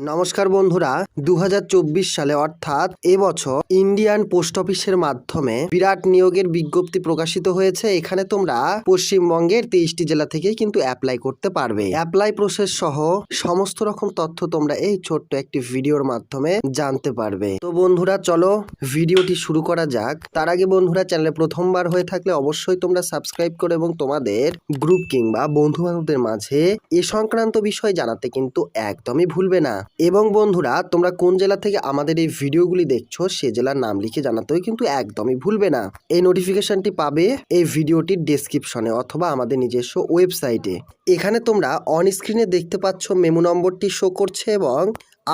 নমস্কার বন্ধুরা দু হাজার চব্বিশ সালে অর্থাৎ এবছর ইন্ডিয়ান পোস্ট অফিসের মাধ্যমে বিরাট নিয়োগের বিজ্ঞপ্তি প্রকাশিত হয়েছে। এখানে তোমরা পশ্চিমবঙ্গের তেইশটি জেলা থেকেই কিন্তু অ্যাপ্লাই করতে পারবে। অ্যাপ্লাই প্রসেস সহ সমস্ত রকম তথ্য তোমরা এই ছোট্ট একটি ভিডিওর মাধ্যমে জানতে পারবে। তো বন্ধুরা, চলো ভিডিওটি শুরু করা যাক। তার আগে বন্ধুরা, চ্যানেলে প্রথমবার হয়ে থাকলে অবশ্যই তোমরা সাবস্ক্রাইব করো এবং তোমাদের গ্রুপ কিংবা বন্ধু বান্ধবদের মাঝে এ সংক্রান্ত বিষয় জানাতে কিন্তু একদমই ভুলবে না। এবং বন্ধুরা, তোমরা কোন জেলা থেকে আমাদের এই ভিডিওগুলি দেখছ, সে জেলার নাম লিখে জানাতেও কিন্তু একদমই ভুলবে না। এই নোটিফিকেশনটি পাবে এই ভিডিওটির ডেসক্রিপশনে অথবা আমাদের নিজস্ব ওয়েবসাইটে এখানে তোমরা অন স্ক্রিনে দেখতে পাচ্ছ মেমো নম্বরটি শো করছে এবং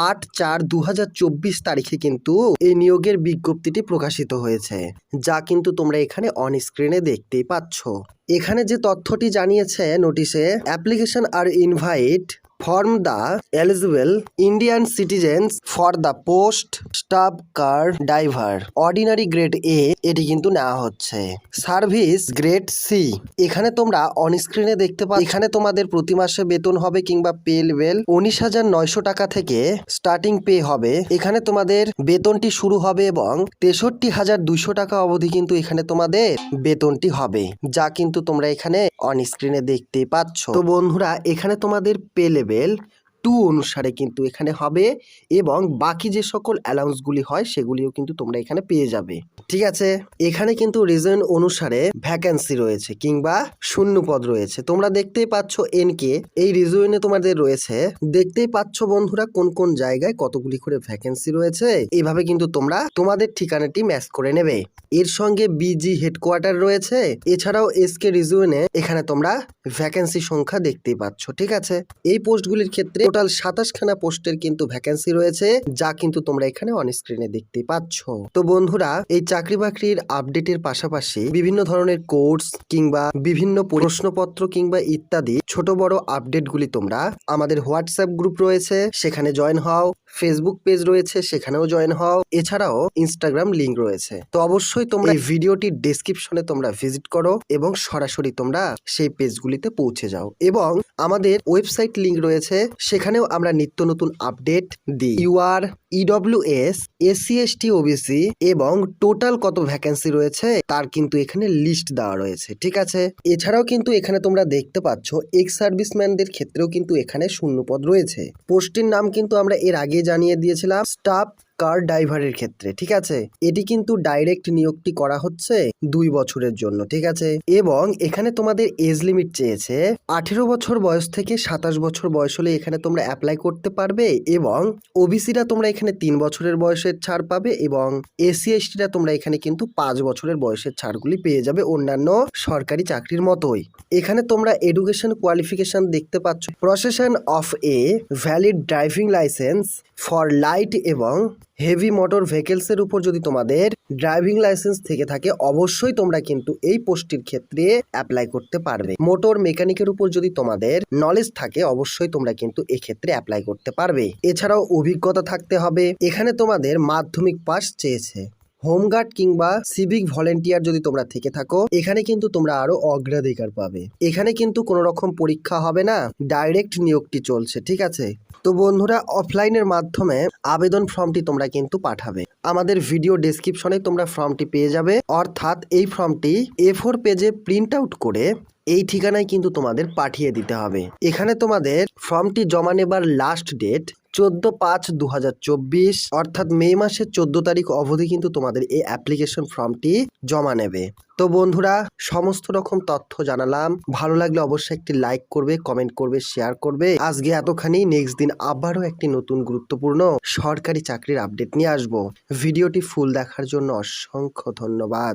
আট চার দু তারিখে কিন্তু এই নিয়োগের বিজ্ঞপ্তিটি প্রকাশিত হয়েছে, যা কিন্তু তোমরা এখানে অন স্ক্রিনে দেখতেই পাচ্ছ। এখানে যে তথ্যটি জানিয়েছে নোটিশে application are invite form the eligible Indian citizens for the post staff car driver ordinary grade A, এটি কিন্তু নেওয়া হচ্ছে। সার্ভিস গ্রেড সি, এখানে তোমরা অন স্ক্রিনে দেখতে পাচ্ছ, এখানে তোমাদের প্রতি মাসে বেতন হবে কিংবা পে লেভেল উনিশ হাজার নয়শো টাকা থেকে স্টার্টিং পে হবে। এখানে তোমাদের বেতনটি শুরু হবে এবং তেষট্টি হাজার দুইশো টাকা অবধি কিন্তু এখানে তোমাদের বেতনটি হবে, যা কিন্তু তোমরা এখানে অন স্ক্রিনে দেখতেই পাচ্ছ। তো বন্ধুরা, এখানে তোমাদের পে লেভেল él টু অনুসারে কিন্তু এখানে হবে এবং বাকি যে সকল অ্যালাউন্সগুলি হয় সেগুলিও কিন্তু তোমরা এখানে পেয়ে যাবে। ঠিক আছে? এখানে কিন্তু রিজন অনুসারে ভ্যাকেন্সি রয়েছে কিংবা শূন্য পদ রয়েছে। তোমরা দেখতেই পাচ্ছ এনকে এই রিজনে তোমাদের রয়েছে। দেখতেই পাচ্ছ বন্ধুরা কোন কোন জায়গায় কতগুলি করে ভ্যাকেন্সি রয়েছে? এইভাবে কিন্তু তোমরা তোমাদের ঠিকানাটি ম্যাচ করে নেবে। এর সঙ্গে বিজি হেডকোয়ার্টার রয়েছে। এছাড়াও এসকে রিজুয়েনে এখানে তোমরা ভ্যাকেন্সি সংখ্যা দেখতেই পাচ্ছ। ঠিক আছে? এই পোস্টগুলির ক্ষেত্রে টোটাল সাতাশখানা পোস্টের কিন্তু ভ্যাকেন্সি রয়েছে, যা কিন্তু তোমরা এখানে অন স্ক্রিনে দেখতে পাচ্ছ। তো বন্ধুরা, এই চাকরি বাকরির আপডেটের পাশাপাশি বিভিন্ন ধরনের কোর্স কিংবা বিভিন্ন প্রশ্নপত্র কিংবা ইত্যাদি ছোট বড় আপডেটগুলি তোমরা আমাদের হোয়াটসঅ্যাপ গ্রুপ রয়েছে, সেখানে জয়েন হও। ফেসবুক পেজ রয়েছে, সেখানেও জয়েন হও। এছাড়াও ইনস্টাগ্রাম লিংক রয়েছে। তো অবশ্যই তোমরা এই ভিডিওটির ডেসক্রিপশনে তোমরা ভিজিট করো এবং সরাসরি তোমরা সেই পেজগুলিতে পৌঁছে যাও। এবং আমাদের ওয়েবসাইট লিংক রয়েছে, সেখানেও আমরা নিত্য নতুন আপডেট দিই। U R UR EWS SC OBC এবং টোটাল কত ভ্যাকেন্সি রয়েছে, তার কিন্তু এখানে লিস্ট দেওয়া রয়েছে, ঠিক আছে? এছাড়াও কিন্তু এখানে তোমরা দেখতে পাচ্ছ এক্স সার্ভিসম্যানদের ক্ষেত্রেও কিন্তু এখানে শূন্যপদ রয়েছে। পোস্টের নাম কিন্তু আমরা এর আগে জানিয়ে দিয়েছিলাম, স্টাফ কার ড্রাইভারের ক্ষেত্রে, ঠিক আছে? এটি কিন্তু ডাইরেক্ট নিয়োগটি করা হচ্ছে দুই বছরের জন্য, ঠিক আছে? এবং এখানে তোমাদের এজ লিমিট চেয়েছে আঠেরো বছর বয়স থেকে সাতাশ বছর বয়স হলে এখানে তোমরা অ্যাপ্লাই করতে পারবে এবং ওবিসিরা তোমরা এখানে তিন বছরের বয়সের ছাড় পাবে এবং এসসি এসটিরা তোমরা এখানে কিন্তু পাঁচ বছরের বয়সের ছাড়গুলি পেয়ে যাবে অন্যান্য সরকারি চাকরির মতোই। এখানে তোমরা এডুকেশন কোয়ালিফিকেশন দেখতে পাচ্ছ। Possession of a valid driving licence for light এবং হেভি মোটর ভেহিকেলসের উপর যদি তোমাদের ড্রাইভিং লাইসেন্স থেকে থাকে, অবশ্যই তোমরা কিন্তু এই পোস্টটির ক্ষেত্রে অ্যাপ্লাই করতে পারবে। মোটর মেকানিকের উপর যদি তোমাদের নলেজ থাকে, অবশ্যই তোমরা কিন্তু এক্ষেত্রে অ্যাপ্লাই করতে পারবে। এছাড়াও অভিজ্ঞতা থাকতে হবে। এখানে তোমাদের মাধ্যমিক পাস চেয়েছে। হোমগার্ড কিংবা সিভিক ভলেন্টিয়ার যদি তোমরা থেকে থাকো, এখানে কিন্তু তোমরা আরও অগ্রাধিকার পাবে। এখানে কিন্তু কোনো রকম পরীক্ষা হবে না, ডাইরেক্ট নিয়োগটি চলছে, ঠিক আছে? তো বন্ধুরা, অফলাইনের মাধ্যমে আবেদন ফর্মটি তোমরা কিন্তু পাঠাবে। আমাদের ভিডিও ডেসক্রিপশনে তোমরা ফর্মটি পেয়ে যাবে। অর্থাৎ এই ফর্মটি এ ফোর পেজে প্রিন্ট আউট করে এই ঠিকানায় কিন্তু তোমাদের পাঠিয়ে দিতে হবে। এখানে তোমাদের ফর্মটি জমা নেবার লাস্ট ডেট চোদ্দ পাঁচ দু অর্থাৎ মে মাসের চোদ্দ তারিখ অবধি কিন্তু তোমাদের এই অ্যাপ্লিকেশন ফর্মটি জমা নেবে। তো বন্ধুরা, সমস্ত রকম তথ্য জানালাম। ভালো লাগলে অবশ্যই একটি লাইক করবে কমেন্ট করবে শেয়ার করবে। আজকে এতখানি। নেক্সট দিন আবারও একটি নতুন গুরুত্বপূর্ণ সরকারি চাকরির আপডেট নিয়ে আসব। ভিডিওটি ফুল দেখার জন্য অসংখ্য ধন্যবাদ।